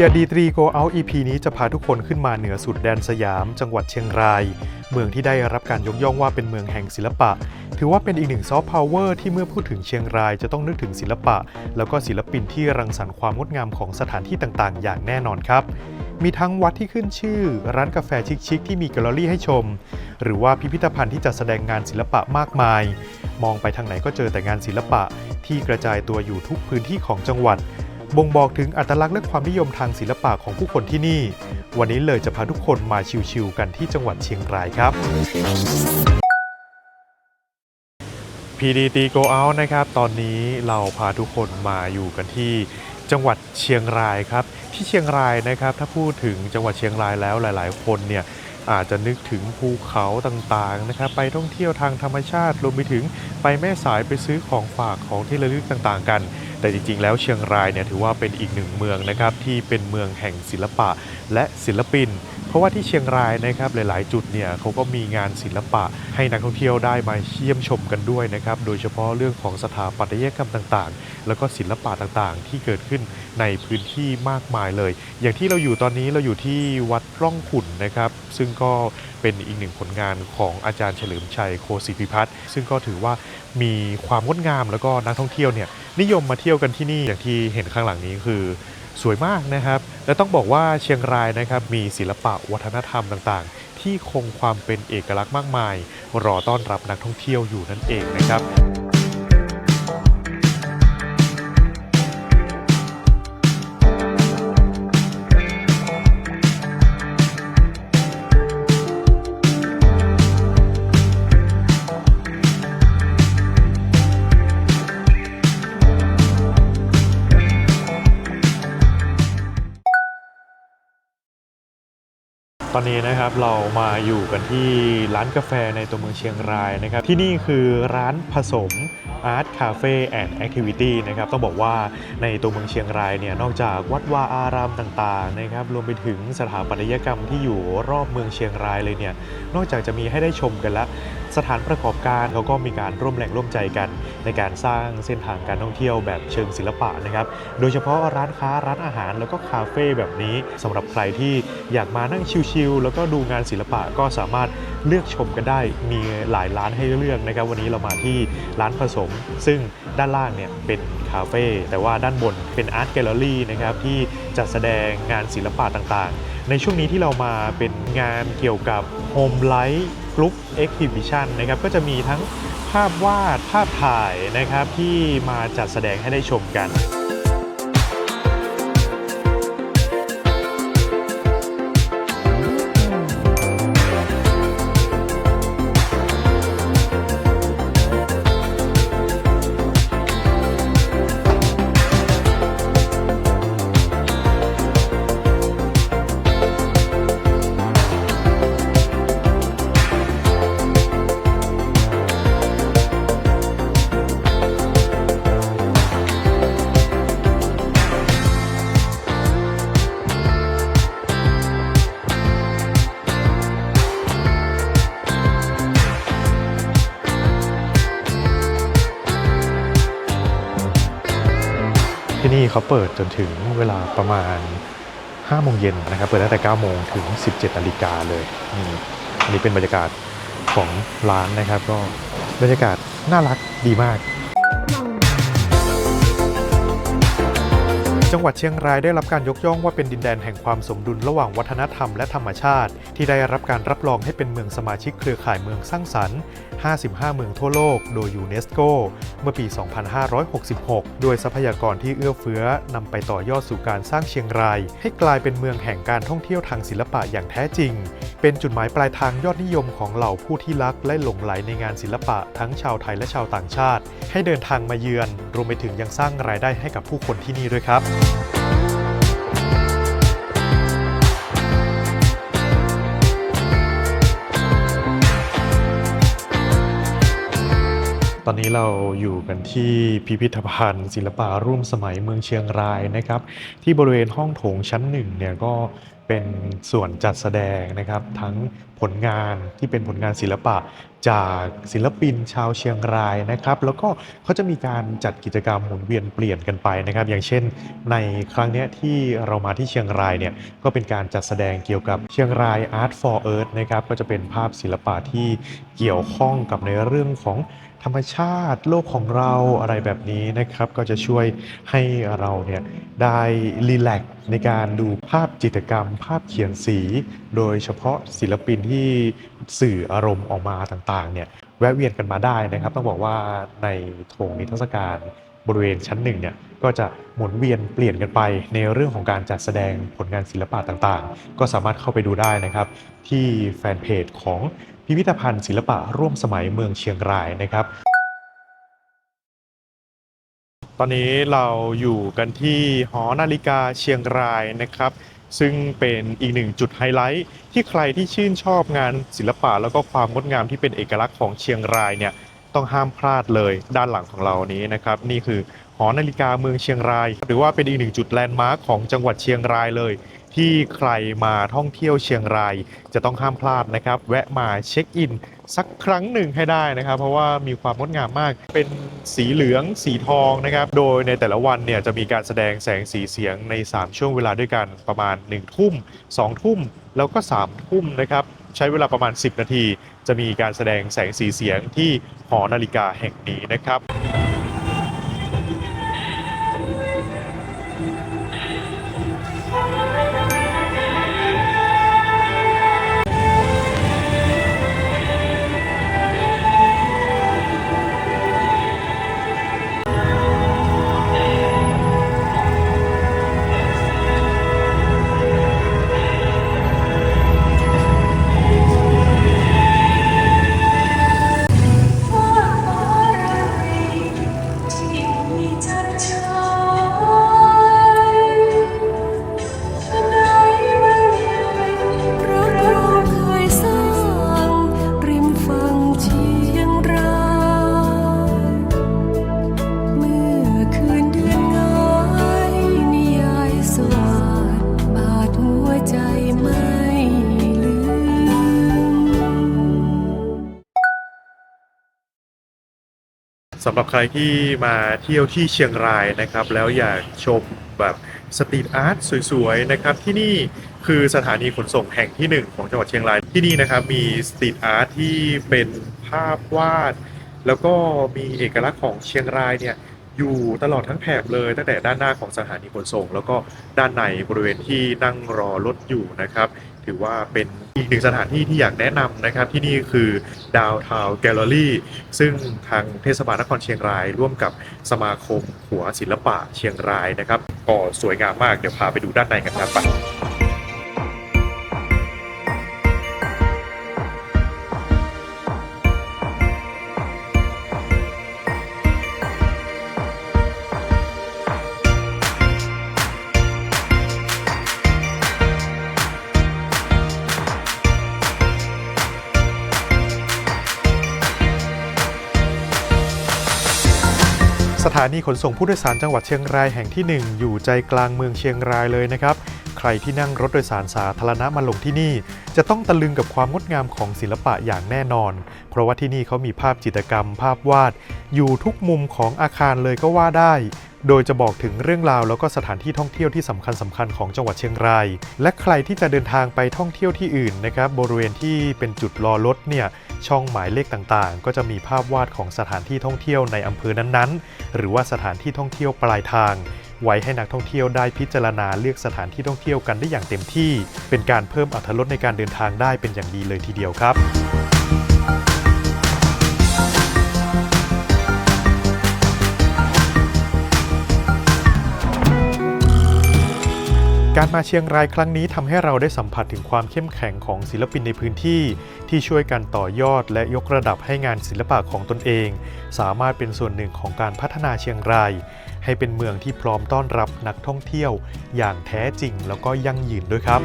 TRD 3 Go Out EP นี้จะพาทุกคนขึ้นมาเหนือสุดแดนสยาม จังหวัดเชียงราย เมืองที่ได้รับการยกย่องว่าเป็นเมืองแห่งศิลปะ ถือว่าเป็นอีกหนึ่งซอฟต์พาวเวอร์ที่เมื่อพูดถึงเชียงรายจะต้องนึกถึงศิลปะ แล้วก็ศิลปินที่รังสรรค์ความงดงามของสถานที่ต่างๆ อย่างแน่นอนครับ มีทั้งวัดที่ขึ้นชื่อ ร้านกาแฟชิคๆที่มีแกลเลอรี่ให้ชม หรือว่าพิพิธภัณฑ์ที่จัดแสดงงานศิลปะมากมาย มองไปทางไหนก็เจอแต่งานศิลปะ ที่กระจายตัวอยู่ทุกพื้นที่ของจังหวัด บ่งบอกถึงอัตลักษณ์และความนิยมทางศิลปะของผู้คนที่นี่ วันนี้เลยจะพาทุกคนมาชิวๆกันที่จังหวัดเชียงรายครับ PDT Go Out นะครับ ตอนนี้เราพาทุกคนมาอยู่กันที่จังหวัดเชียงรายครับ ที่เชียงรายนะครับ ถ้าพูดถึงจังหวัดเชียงรายแล้วหลาย ๆ คนเนี่ยอาจจะนึกถึงภูเขาต่างๆนะครับไปท่องเที่ยวทางธรรมชาติรวมไปถึงไปแม่สายไปซื้อของฝากของที่ระลึกต่างๆ กัน แต่จริงๆ แล้วเชียงรายเนี่ยถือว่าเป็นอีกหนึ่งเมืองนะครับที่เป็นเมืองแห่งศิลปะและศิลปิน เพราะว่าที่เชียงรายนะครับหลาย ๆ จุดเนี่ยเขาก็มีงานศิลปะให้นักท่องเที่ยวได้มาเยี่ยมชมกันด้วยนะครับโดยเฉพาะเรื่องของสถาปัตยกรรมต่างๆ แล้วก็ศิลปะต่างๆ ที่เกิดขึ้นในพื้นที่มากมายเลย อย่างที่เราอยู่ตอนนี้เราอยู่ที่วัดร่องขุนนะครับซึ่งก็เป็นอีกหนึ่งผลงานของอาจารย์เฉลิมชัยโคศิพิพัฒน์ซึ่งก็ถือว่ามีความงดงามแล้วก็นักท่องเที่ยวเนี่ยนิยมมาเที่ยวกันที่นี่อย่างที่เห็นข้างหลังนี้คือสวยมากนะครับ และต้องบอกว่าเชียงรายนะครับมีศิลปะวัฒนธรรมต่างๆ ที่คงความเป็นเอกลักษณ์มากมาย รอต้อนรับนักท่องเที่ยวอยู่นั่นเองนะครับ ตอนนี้นะครับเรามาอยู่กันที่ร้านกาแฟในตัวเมืองเชียงรายนะครับ ที่นี่คือร้านผสม Art Cafe and Activity นะครับต้องบอกว่าในตัวเมืองเชียงรายเนี่ยนอกจากวัดวาอารามต่างๆนะครับรวมไปถึงสถาปัตยกรรมที่อยู่รอบเมืองเชียงรายเลยเนี่ยนอกจากจะมีให้ได้ชมกันแล้ว สถานประกอบการเขาก็มีการร่วมแรงร่วมใจกันในการสร้างเส้นทางการท่องเที่ยวแบบเชิงศิลปะนะครับ โดยเฉพาะร้านค้าร้านอาหารแล้วก็คาเฟ่แบบนี้สำหรับใครที่อยากมานั่งชิลๆแล้วก็ดูงานศิลปะก็สามารถเลือกชมกันได้มีหลายร้านให้เลือกนะครับ วันนี้เรามาที่ร้านผสม ซึ่งด้านล่างเนี่ยเป็นคาเฟ่แต่ว่าด้านบนเป็นอาร์ตแกลเลอรี่นะครับที่จัดแสดงงานศิลปะต่างๆ ในช่วงนี้ที่เรามาเป็นงานเกี่ยวกับโฮมไลท์ กรุ๊ปเอ็กซิบิชันนะครับก็จะมีทั้งภาพวาดภาพถ่ายนะครับที่มาจัดแสดงให้ได้ชมกัน นี่เขาเปิดจนถึงเวลาประมาณ5โมงเย็นนะครับเปิดตั้งแต่9โมงถึง 17นาฬิกาเลยนี่อันนี้เป็นบรรยากาศของร้านนะครับ ก็บรรยากาศน่ารักดีมาก จังหวัดเชียงรายได้รับการยกย่องว่าเป็นดินแดนแห่งความสมดุลระหว่างวัฒนธรรมและธรรมชาติ ที่ได้รับการรับรองให้เป็นเมืองสมาชิกเครือข่ายเมืองสร้างสรรค์ 55 เมืองทั่วโลก โดยยูเนสโก เมื่อปี 2566 ด้วยทรัพยากรที่เอื้อเฟื้อนำไปต่อยอดสู่การสร้างเชียงราย ให้กลายเป็นเมืองแห่งการท่องเที่ยวทางศิลปะอย่างแท้จริง เป็นจุดหมายปลายทางยอดนิยมของเหล่าผู้ที่รักและหลงไหลในงานศิลปะทั้งชาวไทยและชาวต่างชาติ ให้เดินทางมาเยือน รวมไปถึงยังสร้างรายได้ให้กับผู้คนที่นี่ด้วยครับอนนี้เราอยู่กันที่พิพิธภัณฑ์ ศิลปะร่วมสมัยเมืองเชียงรายนะครับ ที่บริเวณห้องโถงชั้นหนึ่งเนี่ยก็เป็นส่วนจัดแสดงนะครับ ทั้งผลงานที่เป็นผลงานศิลปะจากศิลปินชาวเชียงรายนะครับ แล้วก็เขาจะมีการจัดกิจกรรมหมุนเวียนเปลี่ยนกันไปนะครับ อย่างเช่น ในครั้งนี้ที่เรามาที่เชียงรายเนี่ยก็เป็นการจัดแสดงเกี่ยวกับเชียงราย Art for Earth นะครับก็จะเป็นภาพศิลปะที่เกี่ยวข้องกับในเรื่องของธรรมชาติโลกของเราอะไรแบบนี้นะครับ ก็จะช่วยให้เราเนี่ยได้รีแลกในการดูภาพจิตรกรรม ภาพเขียนสี โดยเฉพาะศิลปินที่ที่สื่ออารมณ์ออกมาต่างๆเนี่ยแวะเวียนกันมาได้นะครับ ต้องบอกว่าในโถงนิทรรศการบริเวณชั้นหนึ่งเนี่ยก็จะหมุนเวียนเปลี่ยนกันไปในเรื่องของการจัดแสดงผลงานศิลปะต่างๆ ก็สามารถเข้าไปดูได้นะครับ ที่แฟนเพจของพิพิธภัณฑ์ศิลปะร่วมสมัยเมืองเชียงรายนะครับ ตอนนี้เราอยู่กันที่หอนาฬิกาเชียงรายนะครับ ซึ่งเป็นอีกหนึ่งจุดไฮไลท์ที่ใครที่ชื่นชอบงานศิลปะแล้วก็ความงดงามที่เป็นเอกลักษณ์ของเชียงรายเนี่ยต้องห้ามพลาดเลยด้านหลังของเรานี้นะครับ นี่คือหอนาฬิกาเมืองเชียงราย หรือว่าเป็นอีกหนึ่งจุดแลนด์มาร์คของจังหวัดเชียงรายเลย ที่ใครมาท่องเที่ยวเชียงราย จะต้องห้ามพลาดนะครับ แวะมาเช็คอิน สักครั้งหนึ่งให้ได้นะครับ เพราะว่ามีความงดงามมาก เป็นสีเหลืองสีทองนะครับ โดยในแต่ละวันเนี่ยจะมีการแสดงแสงสีเสียงใน 3 ช่วงเวลาด้วยกันประมาณ 1 ทุ่ม 2 ทุ่ม แล้วก็3ทุ่มนะครับใช้เวลาประมาณ 10 นาที จะมีการแสดงแสงสีเสียงที่หอนาฬิกาแห่งนี้นะครับ สำหรับใครที่มาเที่ยวที่เชียงรายนะครับ แล้วอยากชมแบบสตรีทอาร์ตสวยๆนะครับ ที่นี่คือสถานีขนส่งแห่งที่หนึ่งของจังหวัดเชียงรายที่นี่นะครับ มีสตรีทอาร์ตที่เป็นภาพวาด แล้วก็มีเอกลักษณ์ของเชียงรายเนี่ยอยู่ตลอดทั้งแถบเลยตั้งแต่ด้านหน้าของสถานีขนส่ง แล้วก็ด้านในบริเวณที่นั่งรอรถอยู่นะครับ ถือว่าเป็นอีกหนึ่งสถานที่ที่อยากแนะนำนะครับ ที่นี่คือดาวทาวแกลเลอรี่ซึ่งทางเทศบาลนครเชียงราย ร่วมกับสมาคมหัวศิลปะเชียงรายนะครับ ก็สวยงามมากเดี๋ยวพาไปดูด้านในกันครับ สถานีขนส่งผู้โดยสารจังหวัดเชียงรายแห่งที่ 1 อยู่ใจกลางเมืองเชียงรายเลยนะครับ ใครที่นั่งรถโดยสารสาธารณะมาลงที่นี่ จะต้องตะลึงกับความงดงามของศิลปะอย่างแน่นอน เพราะว่าที่นี่เขามีภาพจิตรกรรม ภาพวาด อยู่ทุกมุมของอาคารเลยก็ว่าได้ โดยจะบอกถึงเรื่องราวแล้วก็สถานที่ท่องเที่ยวที่สำคัญสคัญของจังหวัดเชียงราย และใครที่จะเดินทางไปท่องเที่ยวที่อื่นนะครับบริเวณที่เป็นจุดรอรถเนี่ย ช่องหมายเลขต่างๆ ก็จะมีภาพวาดของสถานที่ท่องเที่ยวในอำเภอนั้นๆ หรือว่าสถานที่ท่องเที่ยวปลายทาง ไว้ให้นักท่องเที่ยวได้พิจารณาเลือกสถานที่ท่องเที่ยวกันได้อย่างเต็มที่ เป็นการเพิ่มอรรถรสในการเดินทางได้เป็นอย่างดีเลยทีเดียวครับ การมาเชียงรายครั้งนี้ทำให้เราได้สัมผัสถึงความเข้มแข็งของศิลปินในพื้นที่ ที่ช่วยกันต่อยอดและยกระดับให้งานศิลปะของตนเอง สามารถเป็นส่วนหนึ่งของการพัฒนาเชียงราย ให้เป็นเมืองที่พร้อมต้อนรับนักท่องเที่ยว อย่างแท้จริงแล้วก็ยั่งยืนด้วยครับ